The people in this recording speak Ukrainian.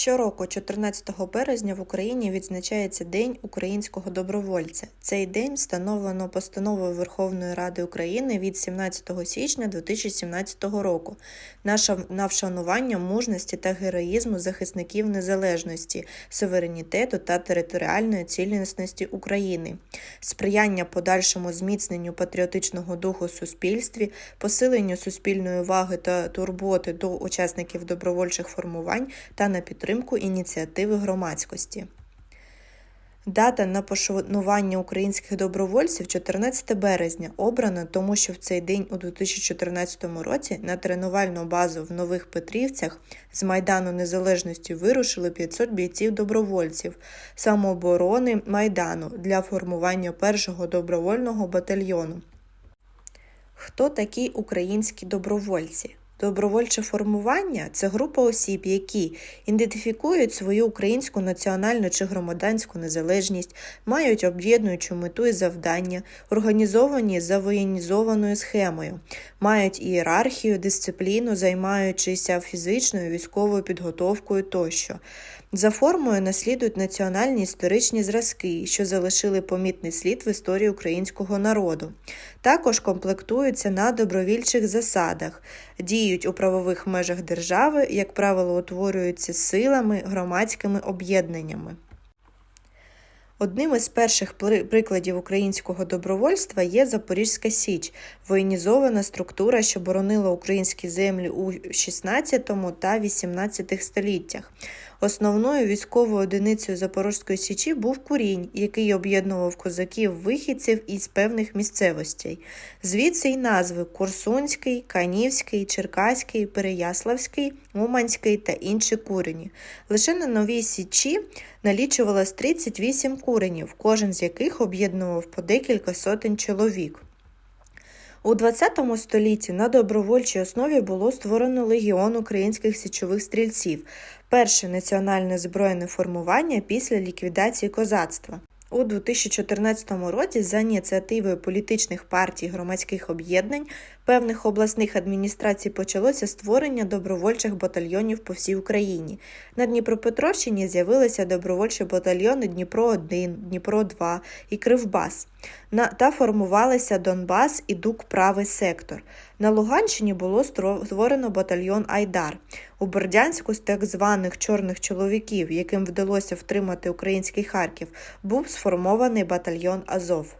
Щороку, 14 березня, в Україні відзначається День українського добровольця. Цей день встановлено постановою Верховної Ради України від 17 січня 2017 року на вшанування мужності та героїзму захисників незалежності, суверенітету та територіальної цілісності України, сприяння подальшому зміцненню патріотичного духу суспільстві, посиленню суспільної уваги та турботи до учасників добровольчих формувань та на підтримку ініціативи громадськості. Дата на пошанування українських добровольців 14 березня обрана, тому що в цей день у 2014 році на тренувальну базу в Нових Петрівцях з Майдану Незалежності вирушили 500 бійців-добровольців самооборони Майдану для формування першого добровольного батальйону. Хто такі українські добровольці? Добровольче формування це група осіб, які ідентифікують свою українську національну чи громадянську незалежність, мають об'єднуючу мету і завдання, організовані за воєнізованою схемою, мають ієрархію, дисципліну, займаючися фізичною військовою підготовкою тощо. За формою наслідують національні історичні зразки, що залишили помітний слід в історії українського народу. Також комплектуються на добровільчих засадах, діють у правових межах держави, як правило, утворюються силами, громадськими об'єднаннями. Одним із перших прикладів українського добровольства є Запорізька Січ, воєнізована структура, що боронила українські землі у 16 та 18 століттях. Основною військовою одиницею Запорізької Січі був курінь, який об'єднував козаків-вихідців із певних місцевостей. Звідси й назви Курсунський, Канівський, Черкаський, Переяславський, Уманський та інші курені. Лише на Новій Січі налічувалось 38 куренів, кожен з яких об'єднував по декілька сотень чоловік. У ХХ столітті на добровольчій основі було створено легіон українських січових стрільців, перше національне збройне формування після ліквідації козацтва. У 2014 році за ініціативою політичних партій громадських об'єднань певних обласних адміністрацій почалося створення добровольчих батальйонів по всій Україні. На Дніпропетровщині з'явилися добровольчі батальйони Дніпро-1, Дніпро-2 і Кривбас. На, та формувалися Донбас і Дук Правий сектор. На Луганщині було створено батальйон Айдар. У Бердянську з так званих чорних чоловіків, яким вдалося втримати український Харків, був сформований батальйон Азов.